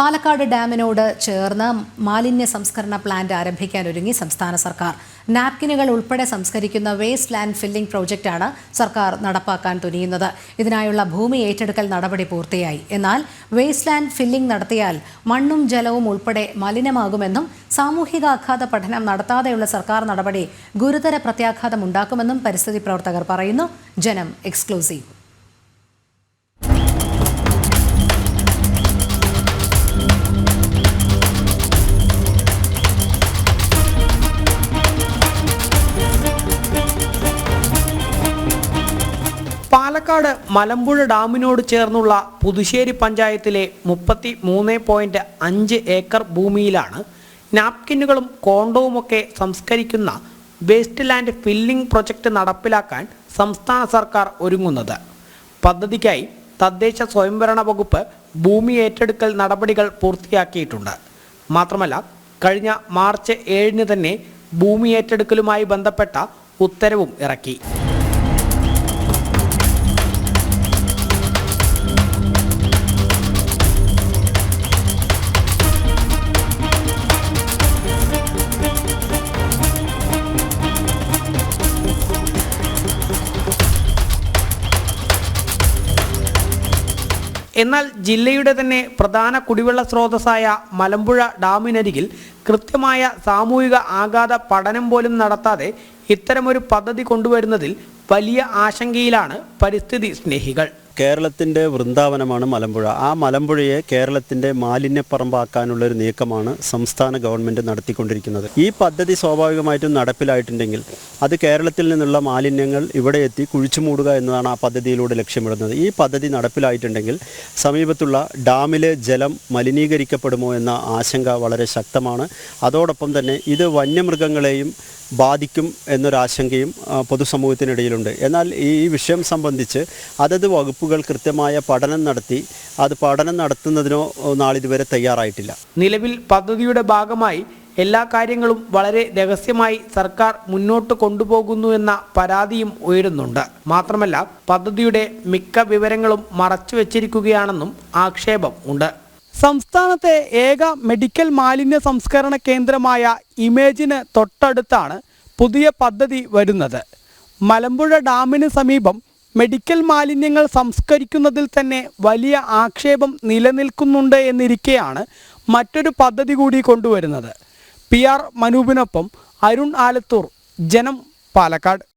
പാലക്കാട് ഡാമിനോട് ചേർന്ന് മാലിന്യ സംസ്കരണ പ്ലാന്റ് ആരംഭിക്കാൻ ഒരുങ്ങി സംസ്ഥാന സർക്കാർ. നാപ്കിനുകൾ ഉൾപ്പെടെ സംസ്കരിക്കുന്ന വേസ്റ്റ് ലാൻഡ് ഫില്ലിംഗ് പ്രോജക്റ്റാണ് സർക്കാർ നടപ്പാക്കാൻ തുനിയുന്നത്. ഇതിനായുള്ള ഭൂമി ഏറ്റെടുക്കൽ നടപടി പൂർത്തിയായി. എന്നാൽ വേസ്റ്റ് ലാൻഡ് ഫില്ലിംഗ് നടത്തിയാൽ മണ്ണും ജലവും ഉൾപ്പെടെ മലിനമാകുമെന്നും സാമൂഹികാഘാത പഠനം നടത്താതെയുള്ള സർക്കാർ നടപടി ഗുരുതര പ്രത്യാഘാതമുണ്ടാക്കുമെന്നും പരിസ്ഥിതി പ്രവർത്തകർ പറയുന്നു. ജനം എക്സ്ക്ലൂസീവ്. മലമ്പുഴ ഡാമിനോട് ചേർന്നുള്ള പുതുശ്ശേരി പഞ്ചായത്തിലെ മുപ്പത്തി മൂന്ന് പോയിന്റ് അഞ്ച് ഏക്കർ ഭൂമിയിലാണ് നാപ്കിന്നുകളും കോണ്ടവുമൊക്കെ സംസ്കരിക്കുന്ന വേസ്റ്റ് ലാൻഡ് ഫില്ലിംഗ് പ്രൊജക്ട് നടപ്പിലാക്കാൻ സംസ്ഥാന സർക്കാർ ഒരുങ്ങുന്നത്. പദ്ധതിക്കായി തദ്ദേശ സ്വയംഭരണ വകുപ്പ് ഭൂമി ഏറ്റെടുക്കൽ നടപടികൾ പൂർത്തിയാക്കിയിട്ടുണ്ട്. മാത്രമല്ല കഴിഞ്ഞ മാർച്ച് ഏഴിന് തന്നെ ഭൂമി ഏറ്റെടുക്കലുമായി ബന്ധപ്പെട്ട ഉത്തരവും ഇറക്കി. എന്നാൽ ജില്ലയുടെ തന്നെ പ്രധാന കുടിവെള്ള സ്രോതസ്സായ മലമ്പുഴ ഡാമിനരികിൽ കൃത്യമായ സാമൂഹിക ആഘാത പഠനം പോലും നടത്താതെ ഇത്തരമൊരു പദ്ധതി കൊണ്ടുവരുന്നതിൽ വലിയ ആശങ്കയിലാണ് പരിസ്ഥിതി സ്നേഹികൾ. കേരളത്തിന്റെ വൃന്ദാവനമാണ് മലമ്പുഴ. ആ മലമ്പുഴയെ കേരളത്തിന്റെ മാലിന്യപ്പറമ്പാക്കാനുള്ള ഒരു നീക്കമാണ് സംസ്ഥാന ഗവൺമെന്റ് നടത്തിക്കൊണ്ടിരിക്കുന്നത്. ഈ പദ്ധതി സ്വാഭാവികമായിട്ടും നടപ്പിലായിട്ടുണ്ടെങ്കിൽ അത് കേരളത്തിൽ നിന്നുള്ള മാലിന്യങ്ങൾ ഇവിടെ എത്തി കുഴിച്ചു മൂടുക എന്നതാണ് ആ പദ്ധതിയിലൂടെ ലക്ഷ്യമിടുന്നത്. ഈ പദ്ധതി നടപ്പിലായിട്ടുണ്ടെങ്കിൽ സമീപത്തുള്ള ഡാമിലെ ജലം മലിനീകരിക്കപ്പെടുമോ എന്ന ആശങ്ക വളരെ ശക്തമാണ്. അതോടൊപ്പം തന്നെ ഇത് വന്യമൃഗങ്ങളെയും ബാധിക്കും എന്നൊരാശങ്കയും പൊതുസമൂഹത്തിനിടയിലുണ്ട്. എന്നാൽ ഈ വിഷയം സംബന്ധിച്ച് അതത് വകുപ്പുകൾ കൃത്യമായ പഠനം നടത്തി അത് പഠനം നടത്തുന്നതിനോ നാളിതുവരെ തയ്യാറായിട്ടില്ല. നിലവിൽ പദ്ധതിയുടെ ഭാഗമായി എല്ലാ കാര്യങ്ങളും വളരെ രഹസ്യമായി സർക്കാർ മുന്നോട്ട് കൊണ്ടുപോകുന്നു എന്ന പരാതിയും ഉയരുന്നുണ്ട്. മാത്രമല്ല പദ്ധതിയുടെ മിക്ക വിവരങ്ങളും മറച്ചു വെച്ചിരിക്കുകയാണെന്നും ആക്ഷേപം ഉണ്ട്. സംസ്ഥാനത്തെ ഏക മെഡിക്കൽ മാലിന്യ സംസ്കരണ കേന്ദ്രമായ ഇമേജിന് തൊട്ടടുത്താണ് പുതിയ പദ്ധതി വരുന്നത്. മലമ്പുഴ ഡാമിന് സമീപം മെഡിക്കൽ മാലിന്യങ്ങൾ സംസ്കരിക്കുന്നതിൽ തന്നെ വലിയ ആക്ഷേപം നിലനിൽക്കുന്നുണ്ട് എന്നിരിക്കെയാണ് മറ്റൊരു പദ്ധതി കൂടി കൊണ്ടുവരുന്നത്. പി ആർ മനൂപിനൊപ്പം അരുൺ ആലത്തൂർ ജനം പാലക്കാട്.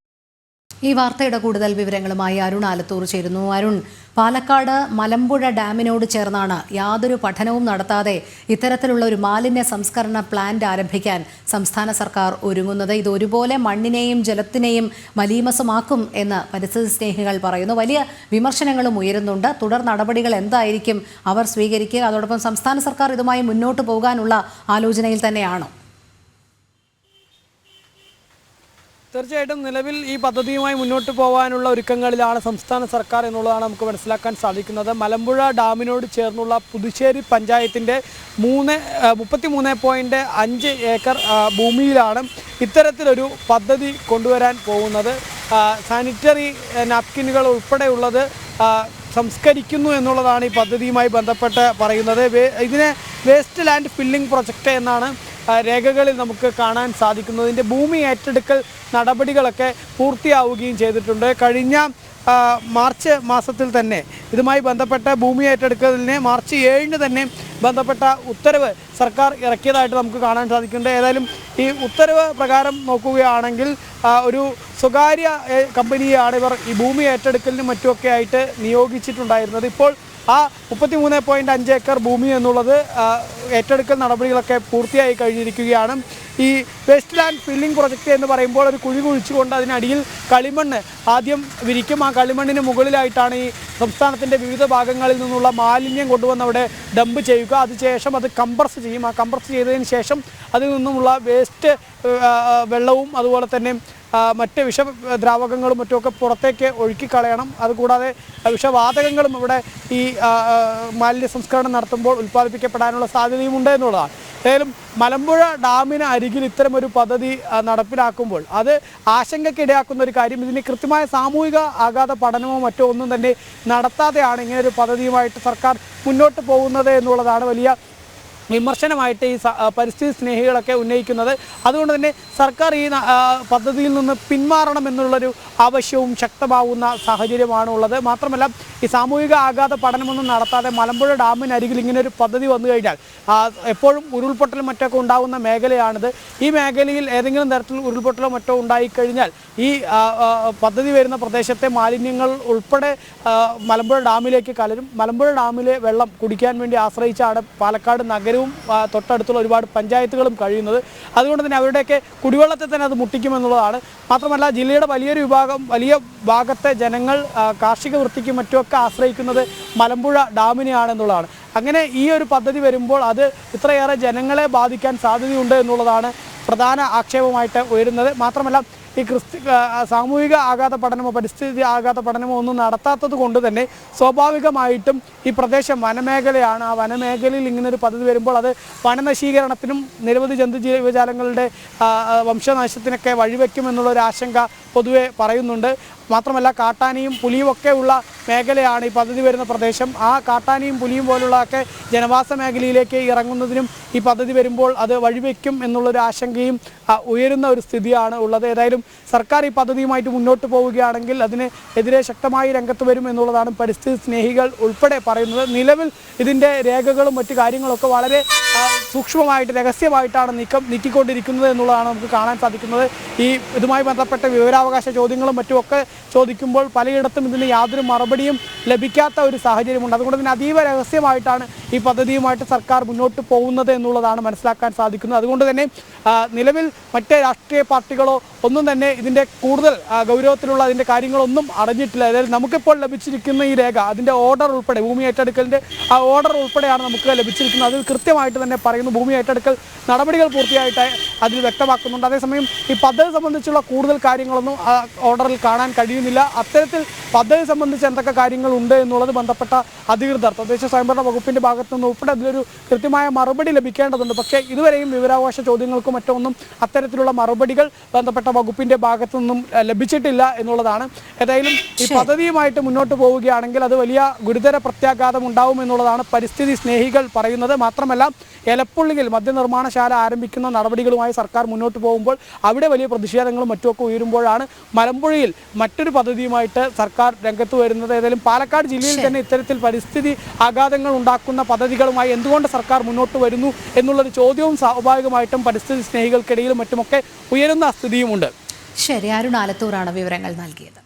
ഈ വാർത്തയുടെ കൂടുതൽ വിവരങ്ങളുമായി അരുൺ ആലത്തൂർ ചേരുന്നു. അരുൺ പാലക്കാട് മലമ്പുഴ ഡാമിനോട് ചേർന്നാണ് യാതൊരു പഠനവും നടത്താതെ ഇത്തരത്തിലുള്ള ഒരു മാലിന്യ സംസ്കരണ പ്ലാന്റ് ആരംഭിക്കാൻ സംസ്ഥാന സർക്കാർ ഒരുങ്ങുന്നത്. ഇത് ഒരുപോലെ മണ്ണിനെയും ജലത്തിനെയും മലീമസമാക്കും എന്ന് പരിസ്ഥിതി സ്നേഹികൾ പറയുന്നു. വലിയ വിമർശനങ്ങളും ഉയരുന്നുണ്ട്. തുടർ നടപടികൾ എന്തായിരിക്കും അവർ സ്വീകരിക്കുക? അതോടൊപ്പം സംസ്ഥാന സർക്കാർ ഇതുമായി മുന്നോട്ട് പോകാനുള്ള ആലോചനയിൽ തന്നെയാണോ? തീർച്ചയായിട്ടും നിലവിൽ ഈ പദ്ധതിയുമായി മുന്നോട്ട് പോകാനുള്ള ഒരുക്കങ്ങളിലാണ് സംസ്ഥാന സർക്കാർ എന്നുള്ളതാണ് നമുക്ക് മനസ്സിലാക്കാൻ സാധിക്കുന്നത്. മലമ്പുഴ ഡാമിനോട് ചേർന്നുള്ള പുതുശ്ശേരി പഞ്ചായത്തിന്റെ മൂന്ന് മുപ്പത്തി മൂന്ന് പോയിന്റ് അഞ്ച് ഏക്കർ ഭൂമിയിലാണ് ഇത്തരത്തിലൊരു പദ്ധതി കൊണ്ടുവരാൻ പോകുന്നത്. സാനിറ്ററി നാപ്കിനുകൾ ഉൾപ്പെടെയുള്ളത് സംസ്കരിക്കുന്നു എന്നുള്ളതാണ് ഈ പദ്ധതിയുമായി ബന്ധപ്പെട്ട് പറയുന്നത്. ഇതിനെ വേസ്റ്റ് ലാൻഡ് ഫില്ലിംഗ് പ്രൊജക്റ്റ് എന്നാണ് രേഖകളിൽ നമുക്ക് കാണാൻ സാധിക്കുന്നത് ഇതിന്റെ ഭൂമി ഏറ്റെടുക്കൽ നടപടികളൊക്കെ പൂർത്തിയാവുകയും ചെയ്തിട്ടുണ്ട്. കഴിഞ്ഞ മാർച്ച് മാസത്തിൽ തന്നെ ഇതുമായി ബന്ധപ്പെട്ട ഭൂമി ഏറ്റെടുക്കലിനെ മാർച്ച് ഏഴിന് തന്നെ ബന്ധപ്പെട്ട ഉത്തരവ് സർക്കാർ ഇറക്കിയതായിട്ട് നമുക്ക് കാണാൻ സാധിക്കുന്നുണ്ട്. ഏതായാലും ഈ ഉത്തരവ് പ്രകാരം നോക്കുകയാണെങ്കിൽ ഒരു സ്വകാര്യ കമ്പനിയാണ് ഇവർ ഈ ഭൂമി ഏറ്റെടുക്കലിനും മറ്റുമൊക്കെ ആയിട്ട് നിയോഗിച്ചിട്ടുണ്ടായിരുന്നത്. ഇപ്പോൾ ആ മുപ്പത്തി മൂന്ന് പോയിന്റ് അഞ്ച് ഏക്കർ ഭൂമി എന്നുള്ളത് ഏറ്റെടുക്കൽ നടപടികളൊക്കെ പൂർത്തിയായി കഴിഞ്ഞിരിക്കുകയാണ്. ഈ വെസ്റ്റ് ലാൻഡ് ഫില്ലിംഗ് പ്രൊജക്റ്റ് എന്ന് പറയുമ്പോൾ ഒരു കുഴി കുഴിച്ചുകൊണ്ട് അതിനടിയിൽ കളിമണ്ണ് ആദ്യം വിരിക്കും. ആ കളിമണ്ണിന് മുകളിലായിട്ടാണ് ഈ സംസ്ഥാനത്തിന്റെ വിവിധ ഭാഗങ്ങളിൽ നിന്നുള്ള മാലിന്യം കൊണ്ടുവന്ന് അവിടെ ഡംപ് ചെയ്യുക. അതിനുശേഷം അത് കംപ്രസ് ചെയ്യും. ആ കംപ്രസ് ചെയ്തതിന് ശേഷം അതിൽ നിന്നുമുള്ള വേസ്റ്റ് വെള്ളവും അതുപോലെ തന്നെ മറ്റ് വിഷദ്രാവകങ്ങളും മറ്റുമൊക്കെ പുറത്തേക്ക് ഒഴുക്കിക്കളയണം. അതുകൂടാതെ വിഷവാതകങ്ങളും ഇവിടെ ഈ മാലിന്യ സംസ്കരണം നടത്തുമ്പോൾ ഉൽപ്പാദിപ്പിക്കപ്പെടാനുള്ള സാധ്യതയുമുണ്ട് എന്നുള്ളതാണ്. ഏതായാലും മലമ്പുഴ ഡാമിന് അരികിൽ ഇത്തരമൊരു പദ്ധതി നടപ്പിലാക്കുമ്പോൾ അത് ആശങ്കയ്ക്കിടയാക്കുന്ന ഒരു കാര്യം. ഇതിന് കൃത്യമായ സാമൂഹിക ആഘാത പഠനമോ മറ്റോ ഒന്നും തന്നെ നടത്താതെയാണ് ഇങ്ങനെ ഒരു പദ്ധതിയുമായിട്ട് സർക്കാർ മുന്നോട്ട് പോകുന്നത് എന്നുള്ളതാണ് വലിയ വിമർശനമായിട്ട് ഈ പരിസ്ഥിതി സ്നേഹികളൊക്കെ ഉന്നയിക്കുന്നത്. അതുകൊണ്ട് തന്നെ സർക്കാർ ഈ പദ്ധതിയിൽ നിന്ന് പിന്മാറണം എന്നുള്ളൊരു ആവശ്യവും ശക്തമാവുന്ന സാഹചര്യമാണ് ഉള്ളത് മാത്രമല്ല ഈ സാമൂഹിക ആഘാത പഠനമൊന്നും നടത്താതെ മലമ്പുഴ ഡാമിനരികിൽ ഇങ്ങനെ ഒരു പദ്ധതി വന്നു കഴിഞ്ഞാൽ എപ്പോഴും ഉരുൾപൊട്ടലും മറ്റൊക്കെ ഉണ്ടാകുന്ന മേഖലയാണിത്. ഈ മേഖലയിൽ ഏതെങ്കിലും തരത്തിൽ ഉരുൾപൊട്ടലോ മറ്റോ ഉണ്ടായിക്കഴിഞ്ഞാൽ ഈ പദ്ധതി വരുന്ന പ്രദേശത്തെ മാലിന്യങ്ങൾ ഉൾപ്പെടെ മലമ്പുഴ ഡാമിലേക്ക് കലരും. മലമ്പുഴ ഡാമിലെ വെള്ളം കുടിക്കാൻ വേണ്ടി ആശ്രയിച്ചാണ് പാലക്കാട് നഗരവും തൊട്ടടുത്തുള്ള ഒരുപാട് പഞ്ചായത്തുകളും കഴിയുന്നത്. അതുകൊണ്ട് തന്നെ അവരുടെയൊക്കെ കുടിവെള്ളത്തെ തന്നെ അത് മുട്ടിക്കുമെന്നുള്ളതാണ്. മാത്രമല്ല ജില്ലയുടെ വലിയൊരു വിഭാഗം വലിയ ഭാഗത്തെ ജനങ്ങൾ കാർഷിക വൃത്തിക്കും മറ്റുമൊക്കെ ആശ്രയിക്കുന്നത് മലമ്പുഴ ഡാമിനെയാണെന്നുള്ളതാണ്. അങ്ങനെ ഈ ഒരു പദ്ധതി വരുമ്പോൾ അത് ഇത്രയേറെ ജനങ്ങളെ ബാധിക്കാൻ സാധ്യതയുണ്ട് എന്നുള്ളതാണ് പ്രധാന ആക്ഷേപമായിട്ട് ഉയരുന്നത്. മാത്രമല്ല ഈ ക്രിസ്തി സാമൂഹിക ആഘാത പഠനമോ പരിസ്ഥിതി ആഘാത പഠനമോ ഒന്നും നടത്താത്തത് കൊണ്ട് തന്നെ സ്വാഭാവികമായിട്ടും ഈ പ്രദേശം വനമേഖലയാണ്. ആ വനമേഖലയിൽ ഇങ്ങനൊരു പദ്ധതി വരുമ്പോൾ അത് വനനശീകരണത്തിനും നിരവധി ജന്തു ജീവജാലങ്ങളുടെ വംശനാശത്തിനൊക്കെ വഴിവെക്കും എന്നുള്ളൊരു ആശങ്ക പൊതുവെ പറയുന്നുണ്ട്. മാത്രമല്ല കാട്ടാനയും പുലിയും ഒക്കെ ഉള്ള മേഖലയാണ് ഈ പദ്ധതി വരുന്ന പ്രദേശം. ആ കാട്ടാനയും പുലിയും പോലുള്ളതൊക്കെ ജനവാസ മേഖലയിലേക്ക് ഇറങ്ങുന്നതിനും ഈ പദ്ധതി വരുമ്പോൾ അത് വഴിവെക്കും എന്നുള്ളൊരു ആശങ്കയും ഉയരുന്ന ഒരു സ്ഥിതിയാണ് ഉള്ളത്. ഏതായാലും സർക്കാർ ഈ പദ്ധതിയുമായിട്ട് മുന്നോട്ട് പോവുകയാണെങ്കിൽ അതിന് എതിരെ ശക്തമായി രംഗത്ത് വരും എന്നുള്ളതാണ് പരിസ്ഥിതി സ്നേഹികൾ ഉൾപ്പെടെ പറയുന്നത്. നിലവിൽ ഇതിന്റെ രേഖകളും മറ്റു കാര്യങ്ങളൊക്കെ വളരെ സൂക്ഷ്മമായിട്ട് രഹസ്യമായിട്ടാണ് നീക്കം നീക്കിക്കൊണ്ടിരിക്കുന്നത് എന്നുള്ളതാണ് നമുക്ക് കാണാൻ സാധിക്കുന്നത്. ഈ ഇതുമായി ബന്ധപ്പെട്ട വിവരാവകാശ ചോദ്യങ്ങളും മറ്റുമൊക്കെ ചോദിക്കുമ്പോൾ പലയിടത്തും ഇതിന് യാതൊരു മറുപടിയും ലഭിക്കാത്ത ഒരു സാഹചര്യമുണ്ട്. അതുകൊണ്ട് തന്നെ അതീവ രഹസ്യമായിട്ടാണ് ഈ പദ്ധതിയുമായിട്ട് സർക്കാർ മുന്നോട്ട് പോകുന്നത് എന്നുള്ളതാണ് മനസ്സിലാക്കാൻ സാധിക്കുന്നത്. അതുകൊണ്ട് തന്നെ നിലവിൽ മറ്റ് രാഷ്ട്രീയ പാർട്ടികളോ ഒന്നും തന്നെ ഇതിന്റെ കൂടുതൽ ഗൗരവത്തിലുള്ള അതിന്റെ കാര്യങ്ങളൊന്നും അറിഞ്ഞിട്ടില്ല. അതായത് നമുക്കിപ്പോൾ ലഭിച്ചിരിക്കുന്ന ഈ രേഖ അതിന്റെ ഓർഡർ ഉൾപ്പെടെ ഭൂമി ഏറ്റെടുക്കലിന്റെ ആ ഓർഡർ ഉൾപ്പെടെയാണ് നമുക്ക് ലഭിച്ചിരിക്കുന്നത്. അതിൽ കൃത്യമായിട്ട് തന്നെ പറയുന്നു ഭൂമി ഏറ്റെടുക്കൽ നടപടികൾ പൂർത്തിയായിട്ട് അതിൽ വ്യക്തമാക്കുന്നുണ്ട്. അതേസമയം ഈ പദ്ധതി സംബന്ധിച്ചുള്ള കൂടുതൽ കാര്യങ്ങളൊന്നും ആ ഓർഡറിൽ കാണാൻ കഴിയുന്നില്ല. അത്തരത്തിൽ പദ്ധതി സംബന്ധിച്ച് എന്തൊക്കെ കാര്യങ്ങളുണ്ട് എന്നുള്ളത് ബന്ധപ്പെട്ട അധികൃതർ തദ്ദേശ സ്വയംഭരണ വകുപ്പിന്റെ ഭാഗത്തു നിന്ന് ഉൾപ്പെടെ അതിലൊരു കൃത്യമായ മറുപടി ലഭിക്കേണ്ടതുണ്ട്. പക്ഷേ ഇതുവരെയും വിവരാവകാശ ചോദ്യങ്ങൾക്കും മറ്റൊന്നും അത്തരത്തിലുള്ള മറുപടികൾ ബന്ധപ്പെട്ട വകുപ്പിന്റെ ഭാഗത്തു നിന്നും ലഭിച്ചിട്ടില്ല എന്നുള്ളതാണ്. ഏതായാലും ഈ പദ്ധതിയുമായിട്ട് മുന്നോട്ട് പോവുകയാണെങ്കിൽ അത് വലിയ ഗുരുതര പ്രത്യാഘാതം ഉണ്ടാവും എന്നുള്ളതാണ് പരിസ്ഥിതി സ്നേഹികൾ പറയുന്നത്. മാത്രമല്ല എലപ്പുള്ളിയിൽ മദ്യനിർമ്മാണശാല ആരംഭിക്കുന്ന നടപടികളുമായി സർക്കാർ മുന്നോട്ട് പോകുമ്പോൾ അവിടെ വലിയ പ്രതിഷേധങ്ങളും മറ്റുമൊക്കെ ഉയരുമ്പോഴാണ് മലമ്പുഴയിൽ മറ്റൊരു പദ്ധതിയുമായിട്ട് സർക്കാർ രംഗത്ത് വരുന്നത്. ഏതായാലും പാലക്കാട് ജില്ലയിൽ തന്നെ ഇത്തരത്തിൽ പരിസ്ഥിതി ആഘാതങ്ങൾ ഉണ്ടാക്കുന്ന പദ്ധതികളുമായി എന്തുകൊണ്ട് സർക്കാർ മുന്നോട്ട് വരുന്നു എന്നുള്ളൊരു ചോദ്യവും സ്വാഭാവികമായിട്ടും പരിസ്ഥിതി സ്നേഹികൾക്കിടയിലും മറ്റുമൊക്കെ ഉയരുന്ന സ്ഥിതിയുമുണ്ട്. ശരി അരുണാലത്തൂറാണ് വിവരങ്ങൾ നൽകിയത്.